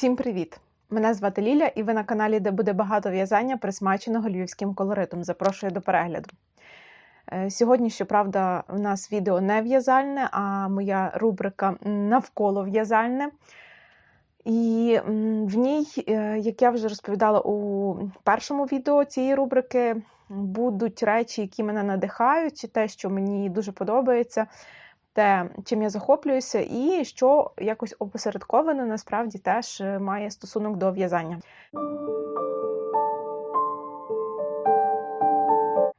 Всім привіт! Мене звати Ліля, і ви на каналі, де буде багато в'язання, присмаченого львівським колоритом. Запрошую до перегляду. Е, Сьогодні, щоправда, у нас відео не в'язальне, а моя рубрика навколо в'язальне. І в ній, е, як я вже розповідала у першому відео цієї рубрики, будуть речі, які мене надихають, те, що мені дуже подобається, те, чим я захоплююся, і що якось опосередковано насправді теж е, має стосунок до в'язання.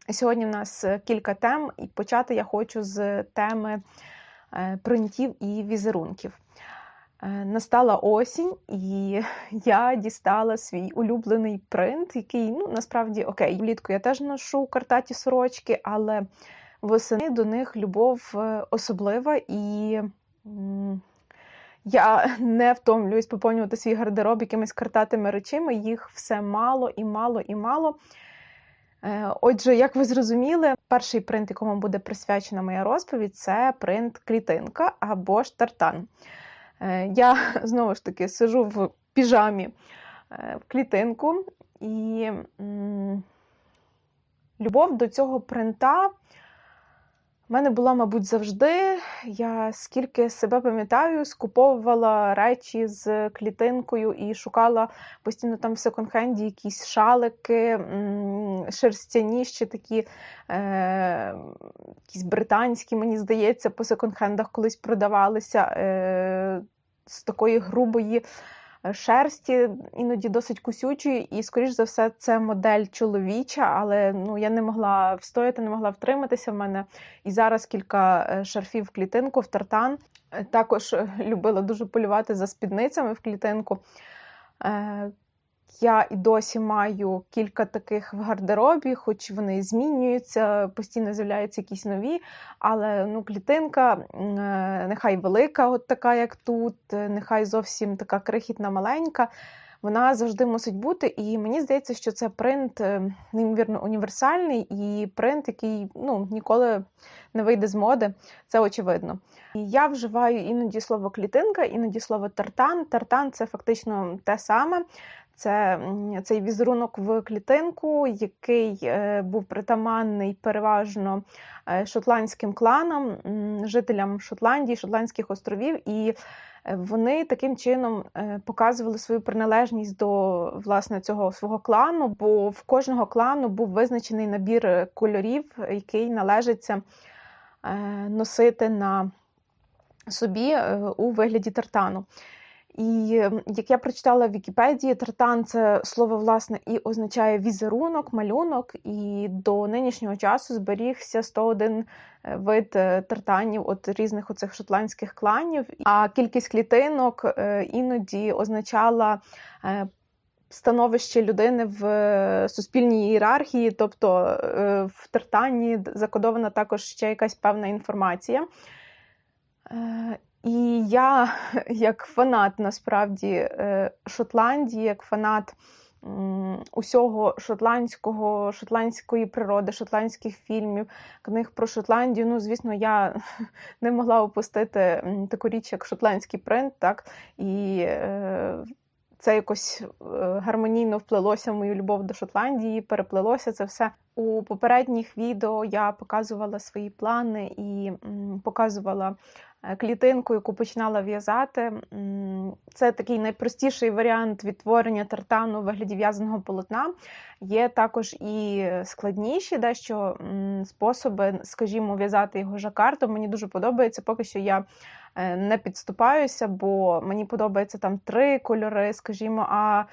Сьогодні в нас е, кілька тем, і почати я хочу з теми е, принтів і візерунків. Настала осінь, і я дістала свій улюблений принт, який ну насправді окей, влітку я теж ношу картаті сорочки, але восени до них любов е, особлива, і я не втомлююсь поповнювати свій гардероб якимись картатими речами. Їх все мало і мало і мало. Е, Отже, як ви зрозуміли, перший принт, якому буде присвячена моя розповідь, це принт клітинка або ж тартан. Е, Я знову ж таки сижу в піжамі в клітинку, і любов до цього принта в мене була, мабуть, завжди. Я скільки себе пам'ятаю, скуповувала речі з клітинкою і шукала постійно там в секонд-хенді якісь шалики, шерстяні ще такі, е, якісь британські, мені здається, по секонд-хендах колись продавалися е, з такої грубої шерсті, іноді досить кусючої, і, скоріш за все, це модель чоловіча, але ну, я не могла встояти, не могла втриматися в мене. І зараз кілька е, шарфів в клітинку, в тартан. Е, Також е, любила дуже полювати за спідницями в клітинку. Я і досі маю кілька таких в гардеробі, хоч вони змінюються, постійно з'являються якісь нові. Але ну, клітинка, е, нехай велика, от така, як тут, нехай зовсім така крихітна, маленька. Вона завжди мусить бути, і мені здається, що це принт е, неймовірно універсальний і принт, який ну, ніколи не вийде з моди, це очевидно. І я вживаю іноді слово клітинка, іноді слово тартан. Тартан це фактично те саме. Це цей візерунок в клітинку, який е, був притаманний переважно е, шотландським кланам, жителям Шотландії, Шотландських островів, і е, вони таким чином показували свою приналежність до власне цього свого клану, бо в кожного клану був визначений набір кольорів, який належиться носити на собі у вигляді тартану. І е, як я прочитала в Вікіпедії, тартан це слово власне і означає візерунок, малюнок, і до нинішнього часу зберігся 101 е, вид е, тартанів от різних оцих шотландських кланів. А кількість клітинок е, іноді означала становище людини в суспільній ієрархії, тобто в тартані закодована також ще якась певна інформація. І я, як фанат насправді е, Шотландії, як фанат усього шотландського, шотландської природи, шотландських фільмів, книг про Шотландію. Ну, звісно, я не могла опустити таку річ, як шотландський принт, так і е, це якось е, гармонійно вплелося в мою любов до Шотландії, переплелося це все. У попередніх відео я показувала свої плани і показувала клітинку, яку починала в'язати. Це такий найпростіший варіант відтворення тартану у вигляді в'язаного полотна. Є також і складніші дещо способи, скажімо, в'язати його жакартом. Мені дуже подобається. Поки що я е, не підступаюся, бо мені подобається там три кольори, скажімо, а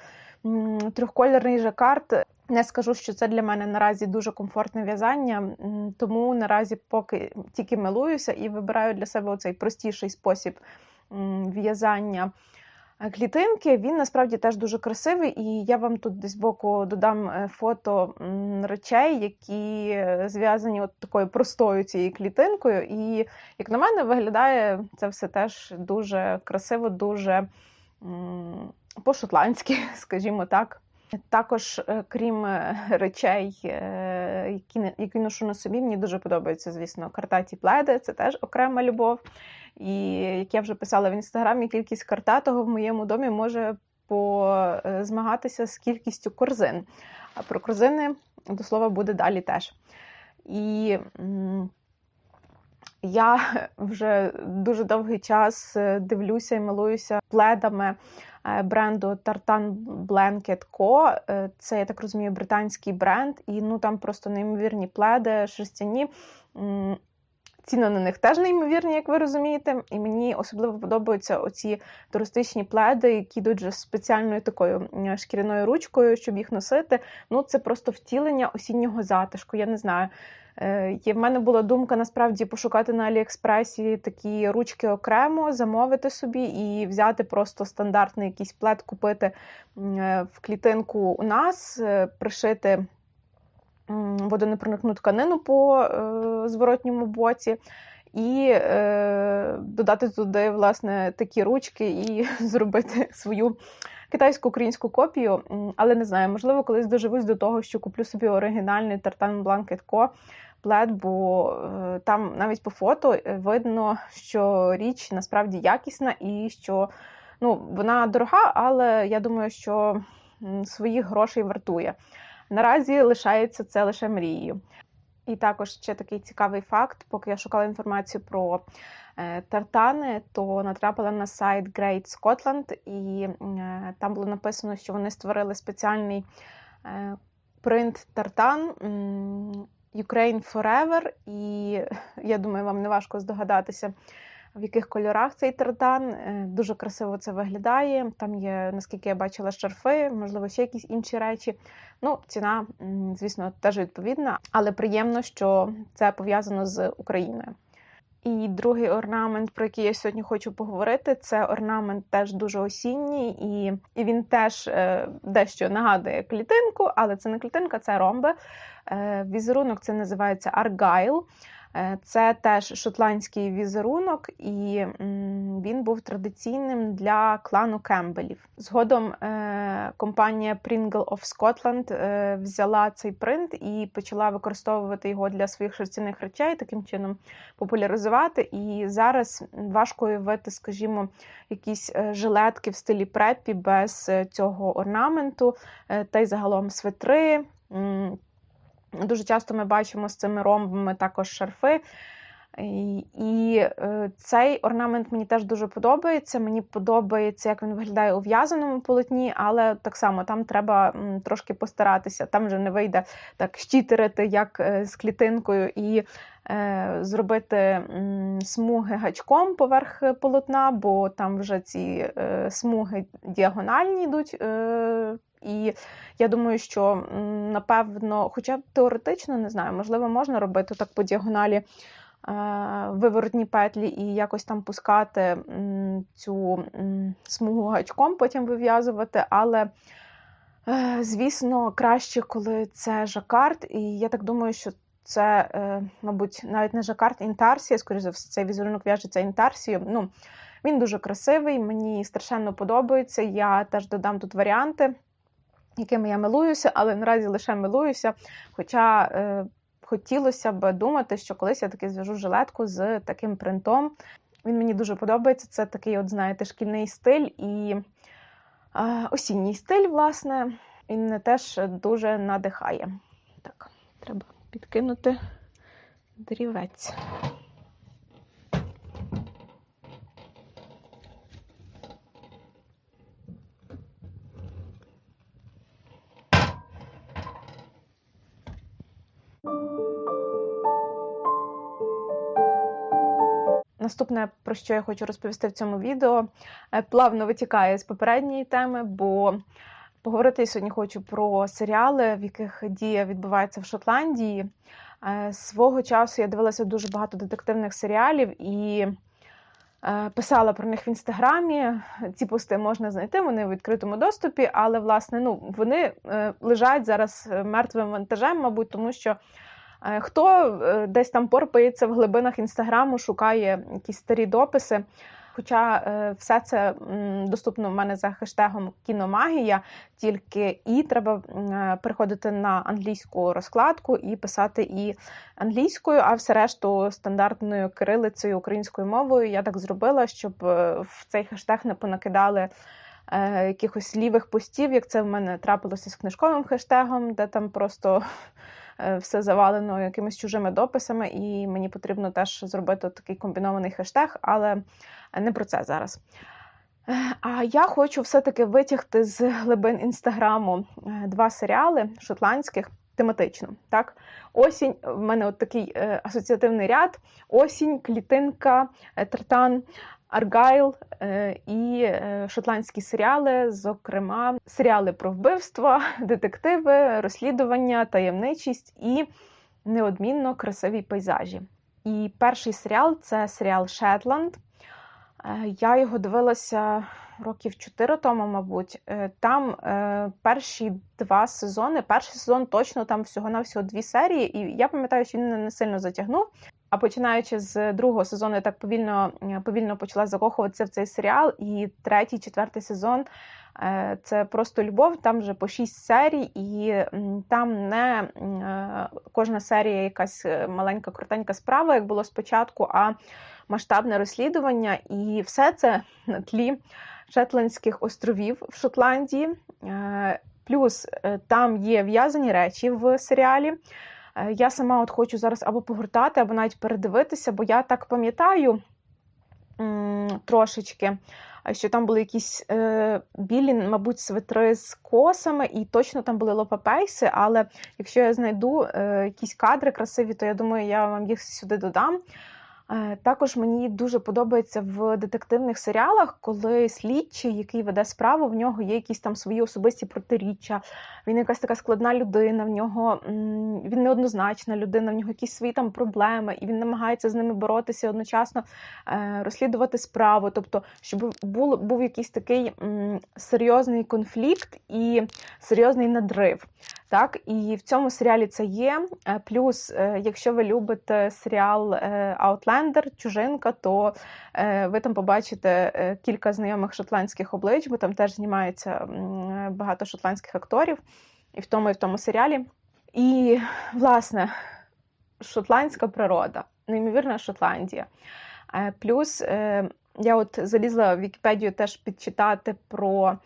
трьохкольорний жакард. Не скажу, що це для мене наразі дуже комфортне в'язання, тому наразі поки тільки милуюся і вибираю для себе оцей простіший спосіб в'язання клітинки. Він насправді теж дуже красивий, і я вам тут десь боку додам е, фото речей, які зв'язані от такою простою цією клітинкою. І, як на мене, виглядає це все теж дуже красиво, дуже по-шотландськи, скажімо так. Також, е, крім е, речей, е, які, які ношу на собі, мені дуже подобаються, звісно, картаті пледи, це теж окрема любов. І як я вже писала в інстаграмі, кількість картатого в моєму домі може позмагатися з кількістю корзин. А про корзини, до слова, буде далі теж. І я вже дуже довгий час дивлюся і милуюся пледами бренду Tartan Blanket Co. Е, це, я так розумію, британський бренд, і ну там просто неймовірні пледи, шерстяні. Ціни на них теж неймовірні, як ви розумієте. І мені особливо подобаються оці туристичні пледи, які йдуть вже спеціальною такою шкіряною ручкою, щоб їх носити. Ну, це просто втілення осіннього затишку. Я не знаю. Є, В мене була думка насправді пошукати на Аліекспресі такі ручки окремо, замовити собі і взяти просто стандартний якийсь плед, купити е, в клітинку у нас, е, пришити водонепроникну тканину по е, зворотньому боці. І е, додати туди власне такі ручки і зробити свою китайсько-українську копію. Але не знаю, можливо, колись доживусь до того, що куплю собі оригінальний Tartan Blanket Co. плед, бо е, там навіть по фото видно, що річ насправді якісна і що ну, вона дорога, але я думаю, що своїх грошей вартує. Наразі лишається це лише мрією. І також ще такий цікавий факт, поки я шукала інформацію про е, тартани, то натрапила на сайт Great Scotland, і е, там було написано, що вони створили спеціальний е, принт тартан Ukraine Forever. І я думаю, вам не важко здогадатися, в яких кольорах цей тартан. Е, дуже красиво це виглядає. Там є, наскільки я бачила, шарфи, можливо, ще якісь інші речі. Ну, ціна, звісно, теж відповідна, але приємно, що це пов'язано з Україною. І другий орнамент, про який я сьогодні хочу поговорити, це орнамент теж дуже осінній, і він теж е, дещо нагадує клітинку, але це не клітинка, це ромби. Е, Візерунок це називається Аргайл. Е, це теж шотландський візерунок, і він був традиційним для клану Кембелів. Згодом е, компанія Pringle of Scotland е, взяла цей принт і почала використовувати його для своїх шерстяних речей, таким чином популяризувати. І зараз важко уявити, скажімо, якісь жилетки в стилі преппі без цього орнаменту, та й загалом свитри. Дуже часто ми бачимо з цими ромбами також шарфи. І е, цей орнамент мені теж дуже подобається. Мені подобається, як він виглядає у в'язаному полотні, але так само там треба трошки постаратися. Там вже не вийде так щитерити, як е, з клітинкою, і е, зробити смуги гачком поверх полотна, бо там вже ці смуги діагональні йдуть. І я думаю, що напевно, хоча теоретично не знаю, можливо, можна робити так по діагоналі е, виворотні петлі і якось там пускати цю смугу гачком, потім вив'язувати, але. Е, звісно, краще, коли це жакард, і я так думаю, що це, е, мабуть, навіть не жакард, інтарсія, скоріше за все, цей візерунок в'яжеться інтарсією. Ну, Він дуже красивий, мені страшенно подобається. Я теж додам тут варіанти якими я милуюся, але наразі лише милуюся. Хоча е, хотілося б думати, що колись я таки зв'яжу жилетку з таким принтом. Він мені дуже подобається. Це такий, от, знаєте, шкільний стиль і е, осінній стиль, власне, він мене теж дуже надихає. Так, треба підкинути дрівець. Наступне, про що я хочу розповісти в цьому відео, е, плавно витікає з попередньої теми, бо поговорити сьогодні хочу про серіали, в яких дія відбувається в Шотландії. Е, свого часу я дивилася дуже багато детективних серіалів і е, писала про них в інстаграмі. Ці пости можна знайти, вони в відкритому доступі, але власне ну, вони лежать зараз мертвим вантажем, мабуть, тому що. Е, хто е, десь там порпається в глибинах інстаграму, шукає якісь старі дописи. Хоча е, все це доступно в мене за хештегом кіномагія, тільки і треба переходити на англійську розкладку і писати і англійською, а все решту стандартною кирилицею українською мовою. Я так зробила, щоб в цей хештег не понакидали якихось лівих постів, як це в мене трапилося з книжковим хештегом, де там просто все завалено якимись чужими дописами, і мені потрібно теж зробити такий комбінований хештег, але не про це зараз. Е, а я хочу все-таки витягти з глибин інстаграму е, два серіали шотландських тематично. Так? Осінь, в мене от такий е, асоціативний ряд: осінь, клітинка, тартан. Аргайл і шотландські серіали, зокрема, серіали про вбивства, детективи, розслідування, таємничість і неодмінно красиві пейзажі. І перший серіал це серіал Шетланд. Е, я його дивилася років 4 тому, мабуть. Е, там е, перші два сезони, перший сезон точно там всього-навсього дві серії, і я пам'ятаю, що він не сильно затягнув. А починаючи з другого сезону, я так повільно повільно почала закохуватися в цей серіал. І третій, четвертий сезон це просто любов. Там вже по шість серій, і там не кожна серія якась маленька, крутенька справа, як було спочатку. а масштабне розслідування, і все це на тлі Шетландських островів в Шотландії. Е, плюс е, там є в'язані речі в серіалі. Е, я сама от хочу зараз або погортати, або навіть передивитися, бо я так пам'ятаю трошечки, що там були якісь е, білі, мабуть, свитри з косами, і точно там були лопапейси. Але якщо я знайду е, якісь кадри красиві, то я думаю, я вам їх сюди додам. Е, також мені дуже подобається в детективних серіалах, коли слідчий, який веде справу, в нього є якісь там свої особисті протиріччя. Він якась така складна людина, в нього він неоднозначна людина, в нього якісь свої там проблеми, і він намагається з ними боротися одночасно е, розслідувати справу. Тобто, щоб був був якийсь такий серйозний конфлікт і серйозний надрив. Так, і в цьому серіалі це є. Е, плюс, якщо ви любите серіал Outlander, чужинка, то е, ви там побачите е, кілька знайомих шотландських облич, бо там теж знімається багато шотландських акторів і в тому, і в тому серіалі. І, власне, шотландська природа, неймовірна Шотландія. Е, плюс я от залізла в Вікіпедію теж підчитати про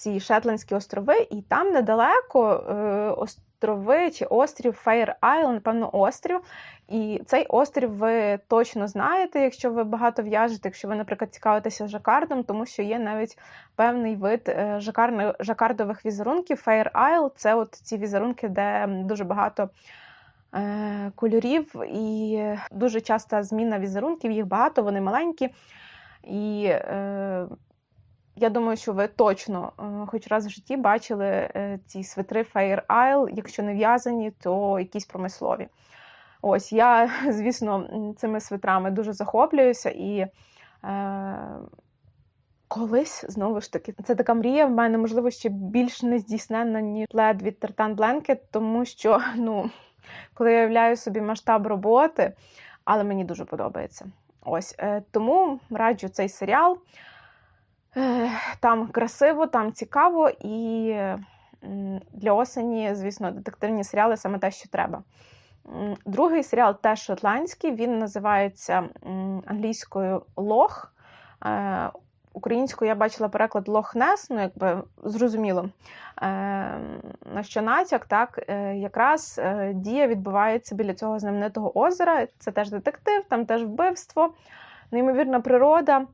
ці Шетландські острови, і там недалеко острови чи острів Фейр Айл, напевно, острів. І цей острів ви точно знаєте, якщо ви багато в'яжете, якщо ви, наприклад, цікавитеся жакардом, тому що є навіть певний вид е, жакардових візерунків. Фейр Айл це от ці візерунки, де дуже багато. Е, кольорів і дуже часта зміна візерунків, їх багато, вони маленькі. І е, я думаю, що ви точно е, хоч раз в житті бачили е, ці свитри Fair Isle, якщо не в'язані, то якісь промислові. Ось я, звісно, цими свитрами дуже захоплююся і. Е, Колись, знову ж таки, це така мрія в мене, можливо, ще більш не здійснена, ніж плед від Tartan Blanket, тому що, ну, коли я уявляю собі масштаб роботи, але мені дуже подобається. Ось тому раджу цей серіал. Там красиво, там цікаво, і для осені, звісно, детективні серіали саме те, що треба. Другий серіал теж шотландський, він називається англійською Лох. Е, українською я бачила переклад Лохнес, ну якби зрозуміло, е, на що натяк, так, е, якраз дія відбувається біля цього знаменитого озера. Це теж детектив, там теж вбивство, неймовірна природа.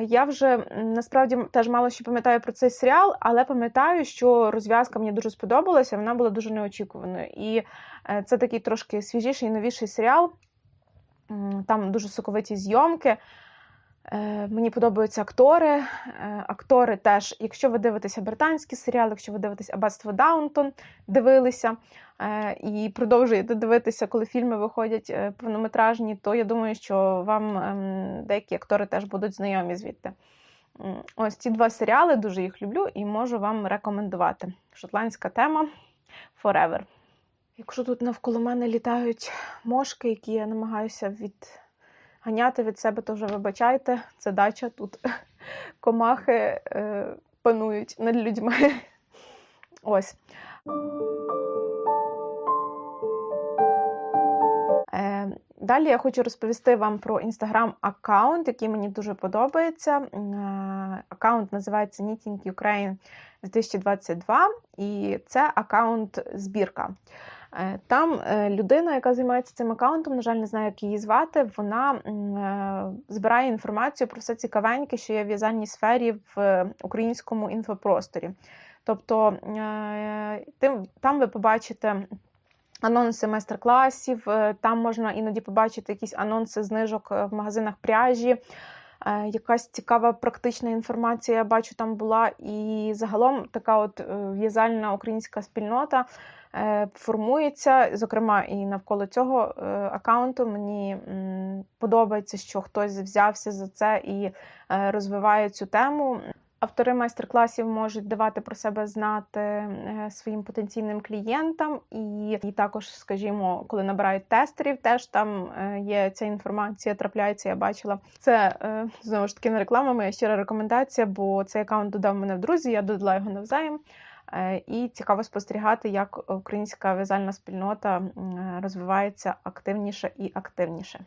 Я вже насправді теж мало що пам'ятаю про цей серіал, але пам'ятаю, що розв'язка мені дуже сподобалася, вона була дуже неочікуваною. І е, це такий трошки свіжіший, і новіший серіал. Там дуже соковиті зйомки. Е, мені подобаються актори. Е, актори теж, якщо ви дивитеся британський серіал, якщо ви дивитесь Аббатство Даунтон, дивилися е, і продовжуєте дивитися, коли фільми виходять повнометражні, то я думаю, що вам ем, деякі актори теж будуть знайомі звідти. Ось ці два серіали дуже їх люблю і можу вам рекомендувати. Шотландська тема Forever. Якщо тут навколо мене літають мошки, які я намагаюся від ганяти від себе, то вже вибачайте, це дача тут комахи е, панують над людьми. Ось. Е, Далі я хочу розповісти вам про інстаграм-аккаунт, який мені дуже подобається. Аккаунт називається Knitting Ukraine 2022, і це аккаунт збірка. Е, там е, людина, яка займається цим аккаунтом, на жаль, не знаю, як її звати, вона е, збирає інформацію про все цікавеньке, що є в в'язальній сфері в українському інфопросторі. Тобто там ви побачите. Анонси майстер-класів, там можна іноді побачити якісь анонси знижок в магазинах пряжі, якась цікава практична інформація, я бачу, там була. І загалом така от в'язальна українська спільнота формується. Зокрема, і навколо цього е, аккаунту мені подобається, що хтось взявся за це і е, розвиває цю тему. Автори майстер-класів можуть давати про себе знати своїм потенційним клієнтам, і і також, скажімо, коли набирають тестерів, теж там є ця інформація, трапляється. Я бачила це знову ж таки не реклама, моя щира рекомендація, бо цей аккаунт додав мене в друзі. Я додала його навзаєм. Е, і цікаво спостерігати, як українська в'язальна спільнота розвивається активніше і активніше.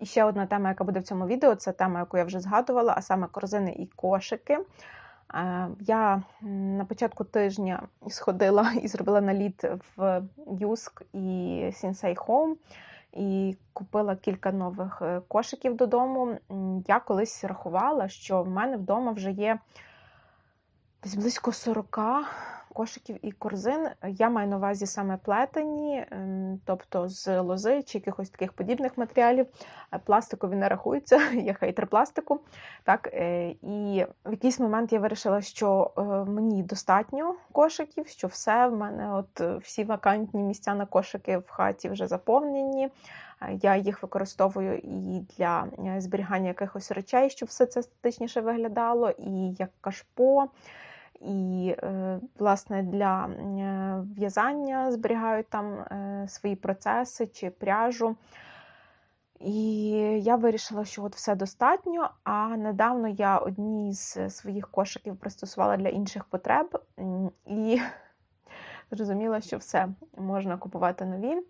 І ще одна тема, яка буде в цьому відео, це тема, яку я вже згадувала, а саме корзини і кошики. Е, я на початку тижня сходила і зробила наліт в Юск і Sensei Home і купила кілька нових е, кошиків додому. Я колись рахувала, що в мене вдома вже є десь близько 40 кошиків і корзин. Я маю на увазі саме плетені, ем, тобто з лози чи якихось таких подібних матеріалів. Е, пластикові не рахуються, я хейтер пластику. Так, е, І в якийсь момент я вирішила, що е, мені достатньо кошиків, що все в мене, от всі вакантні місця на кошики в хаті вже заповнені. Я їх використовую і для зберігання якихось речей, щоб все це естетичніше виглядало, і як кашпо і, е, власне, для е, в'язання зберігають там е, свої процеси чи пряжу. І я вирішила, що от все достатньо. А недавно я одні з своїх кошиків пристосувала для інших потреб і зрозуміла, що все можна купувати нові.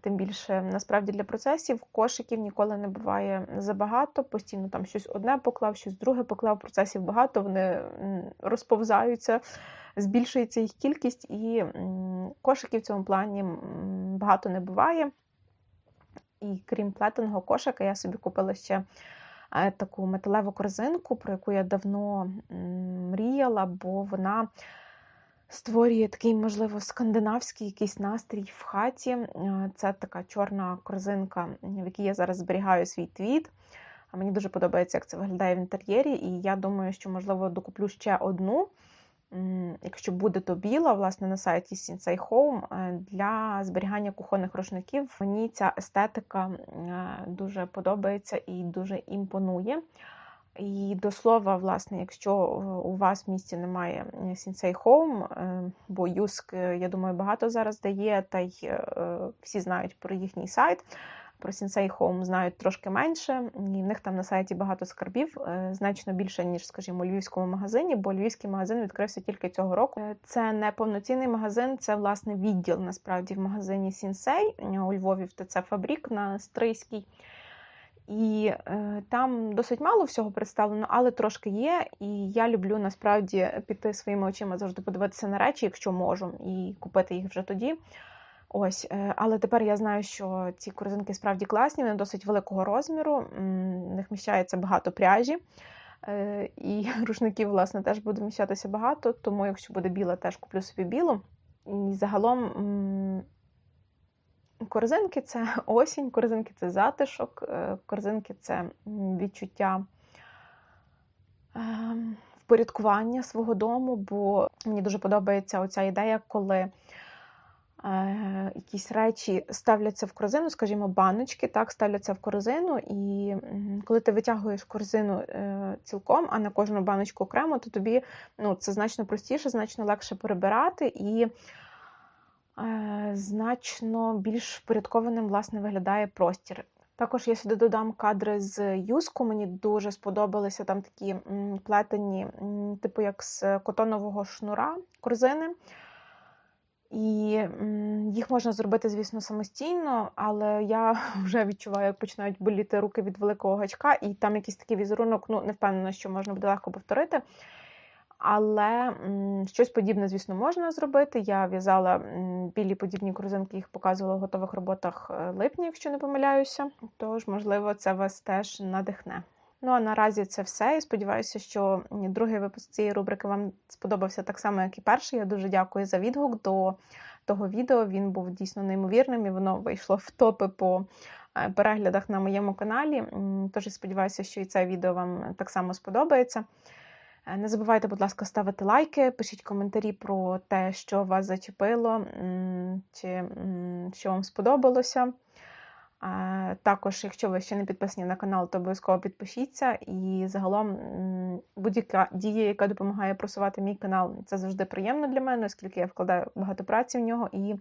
Тим більше, насправді, для процесів кошиків ніколи не буває забагато. Постійно там щось одне поклав, щось друге поклав. Процесів багато, вони розповзаються, збільшується їх кількість, і кошиків в цьому плані багато не буває. І крім плетеного кошика, я собі купила ще е, таку металеву корзинку, про яку я давно мріяла, бо вона створює такий, можливо, скандинавський якийсь настрій в хаті. Е, це така чорна корзинка, в якій я зараз зберігаю свій твіт. А Мені дуже подобається, як це виглядає в інтер'єрі, і я думаю, що, можливо, докуплю ще одну. Якщо буде то біла, власне, на сайті Sensei Home е, для зберігання кухонних рушників, мені ця естетика е, дуже подобається і дуже імпонує. І до слова, власне, якщо е, у вас в місті немає Sensei Home, е, бо Юск, е, я думаю, багато зараз дає, та й всі знають про їхній сайт. Про Sensei Home знають трошки менше, і в них там на сайті багато скарбів, значно більше, ніж, скажімо, у львівському магазині, бо львівський магазин відкрився тільки цього року. Це не повноцінний магазин, це власне відділ насправді в магазині Sensei у Львові в ТЦ Фабрік на Стрийській. І е, там досить мало всього представлено, але трошки є. І я люблю насправді піти своїми очима завжди подивитися на речі, якщо можу, і купити їх вже тоді. Ось, е, але тепер я знаю, що ці корзинки справді класні, вони досить великого розміру, в них міщається багато пряжі. Е, і рушників, власне, теж буде міщатися багато, тому якщо буде біла, теж куплю собі білу. І загалом Корзинки це осінь, корзинки це затишок, е, корзинки це відчуття ем, впорядкування свого дому, бо мені дуже подобається оця ідея, коли е, якісь речі ставляться в корзину, скажімо, баночки, так, ставляться в корзину, і коли ти витягуєш корзину е, цілком, а не кожну баночку окремо, то тобі ну, це значно простіше, значно легше перебирати. і значно більш впорядкованим власне виглядає простір. Також я сюди додам кадри з юску. Мені дуже сподобалися там такі плетені, типу як з котонового шнура корзини. І їх можна зробити, звісно, самостійно, але я вже відчуваю, як починають боліти руки від великого гачка, і там якийсь такий візерунок, ну не впевнена, що можна буде легко повторити. Але щось подібне, звісно, можна зробити. Я в'язала білі подібні корзинки, їх показувала в готових роботах е, липня, якщо не помиляюся. Тож, можливо, це вас теж надихне. Ну а наразі це все. І сподіваюся, що другий випуск цієї рубрики вам сподобався так само, як і перший. Я дуже дякую за відгук до того відео. Він був дійсно неймовірним і воно вийшло в топи по е, переглядах на моєму каналі. Тож сподіваюся, що і це відео вам так само сподобається. Е, Не забувайте, будь ласка, ставити лайки, пишіть коментарі про те, що вас зачепило, чи що вам сподобалося. Е, Також, якщо ви ще не підписані на канал, то обов'язково підпишіться. І загалом будь-яка дія, яка допомагає просувати мій канал, це завжди приємно для мене, оскільки я вкладаю багато праці в нього і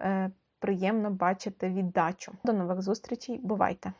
е, приємно бачити віддачу. До нових зустрічей, бувайте!